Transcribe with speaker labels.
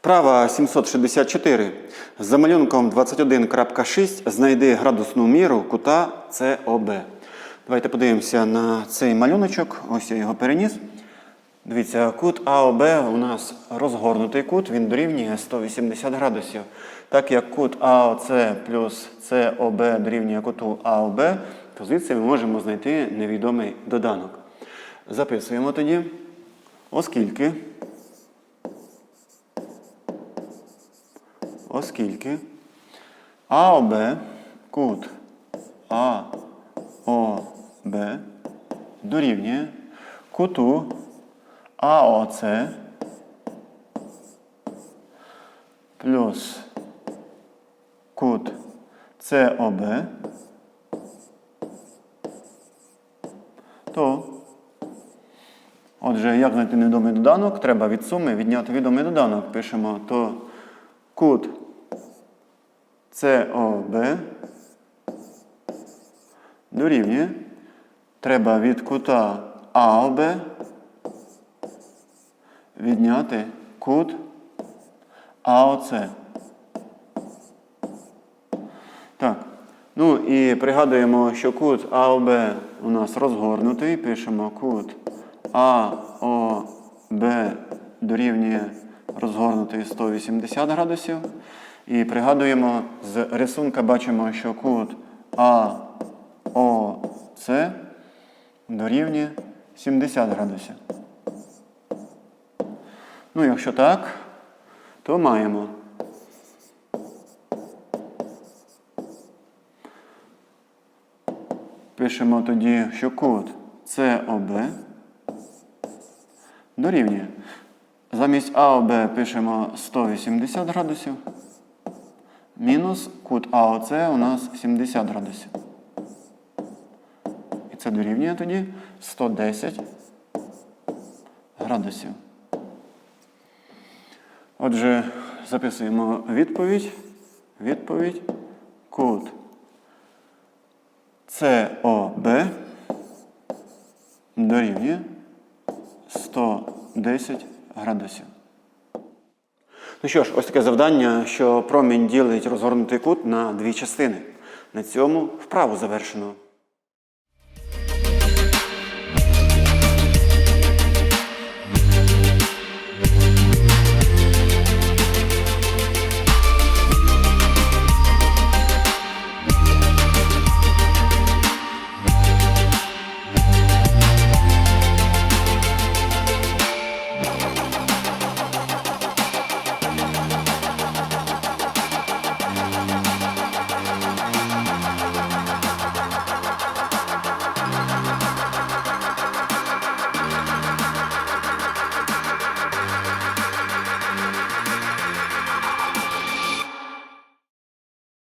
Speaker 1: Вправа 764. За малюнком 21.6 знайди градусну міру кута СОБ. Давайте подивимося на цей малюночок. Ось я його переніс. Дивіться, кут АОБ у нас розгорнутий кут, він дорівнює 180 градусів. Так як кут АОЦ плюс СОБ дорівнює куту АОБ, то звідси ми можемо знайти невідомий доданок. Записуємо тоді, оскільки. Оскільки АОБ, кут АОБ дорівнює куту АОЦ плюс кут СОБ, то, отже, як знайти невідомий доданок, треба від суми відняти відомий доданок. Пишемо, то кут СОБ дорівнює. Треба від кута АОБ відняти кут АОЦ. Так. Ну і пригадуємо, що кут АОБ у нас розгорнутий. Пишемо кут АОБ дорівнює розгорнутий 180 градусів. І пригадуємо, з рисунка бачимо, що кут АОЦ дорівнює 70 градусів. Ну, якщо так, то маємо. Пишемо тоді, що кут СОБ дорівнює. Замість АОБ пишемо 180 градусів. Мінус кут АОЦ у нас 70 градусів. І це дорівнює тоді 110 градусів. Отже, записуємо відповідь. Відповідь. Кут СОБ дорівнює 110 градусів. Ну що ж, ось таке завдання, що промінь ділить розгорнутий кут на дві частини. На цьому вправу завершено.